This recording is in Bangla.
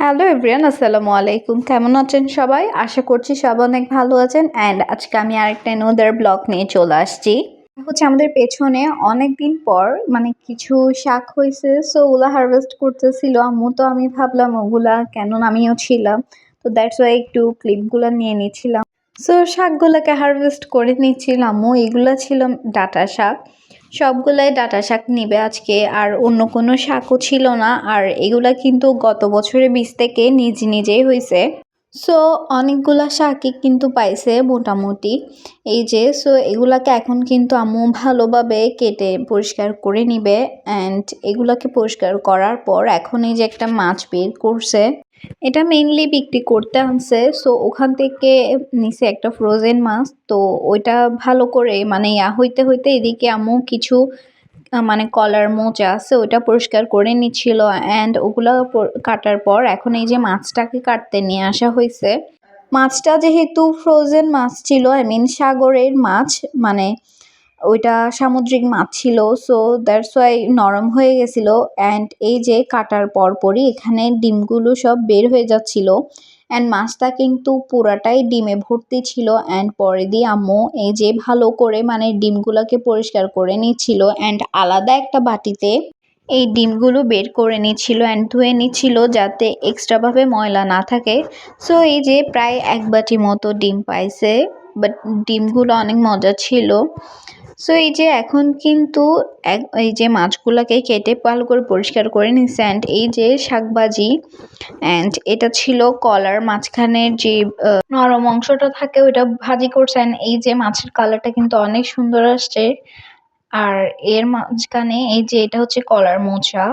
হ্যালো এভরিয়ান আসসালামু আলাইকুম। কেমন আছেন সবাই? আশা করছি সব অনেক ভালো আছেন। অ্যান্ড আজকে আমি আরেকটা নদের ব্লগ নিয়ে চলে আসছি। হচ্ছে আমাদের পেছনে অনেক দিন পর মানে কিছু শাক হয়েছে সো ওগুলা হারভেস্ট করতেছিল। আম্মু তো আমি ভাবলাম ওগুলা কেন আমিও ছিলাম। তো দ্যাটস ওয়াই একটু ক্লিপগুলো নিয়ে নিচ্ছিলাম সো শাকগুলোকে হারভেস্ট করে নিচ্ছিলাম এগুলো ছিল ডাটা শাক। সবগুলাই ডাটা শাক নিবে আজকে, আর অন্য কোনো শাকও ছিল না, আর এগুলা কিন্তু গত বছরের বীজ থেকে নিজ নিজেই হয়েছে সো অনেকগুলা শাকই কিন্তু পাইছে মোটামুটি। এই যে সো এগুলাকে এখন কিন্তু আম্মু ভালোভাবে কেটে পরিষ্কার করে নিবে অ্যান্ড এগুলাকে পরিষ্কার করার পর এখন এই যে একটা মাছ বের করছে, এটা মেইনলি বিক্রি করতে আনছে। সো ওখান থেকে নিছে একটা ফ্রোজেন মাছ। তো ওইটা ভালো করে মানে ইয়া হইতে হইতে এদিকে আম্মু কিছু মানে কলার মোচা আছে ওইটা পরিষ্কার করে নিচ্ছিল অ্যান্ড ওগুলো কাটার পর এখন এই যে মাছটাকে কাটতে নিয়ে আসা হয়েছে মাছটা যেহেতু ফ্রোজেন মাছ ছিল আই মিন সাগরের মাছ মানে ওইটা সামুদ্রিক মাছ ছিল সো দ্যাটস ওয়াই নরম হয়ে গেছিল। অ্যান্ড এই যে কাটার পরপরই এখানে ডিমগুলো সব বের হয়ে যাচ্ছিল। অ্যান্ড মাছটা কিন্তু পুরাটাই ডিমে ভর্তি ছিল অ্যান্ড পরে দিয়ে আম্মু এই যে ভালো করে মানে ডিমগুলোকে পরিষ্কার করে নিচ্ছিল অ্যান্ড আলাদা একটা বাটিতে এই ডিমগুলো বের করে নিচ্ছিল অ্যান্ড ধুয়ে নিচ্ছিল যাতে এক্সট্রাভাবে ময়লা না থাকে। সো এই যে প্রায় এক বাটি মতো ডিম পাইছে বাট ডিমগুলো অনেক মজা ছিল। সো এই যে এখন কিন্তু এই যে মাছগুলোকে কেটে পাল করে পরিষ্কার করে নিচ্ছে অ্যান্ড এই যে শাকবাজি অ্যান্ড এটা ছিল কলার মাঝখানের যে নরম অংশটা থাকে ওইটা ভাজি করছে অ্যান্ড এই যে মাছের কালারটা কিন্তু অনেক সুন্দর আসছে। আর এর মাঝখানে এই যে এটা হচ্ছে কলার মোচা।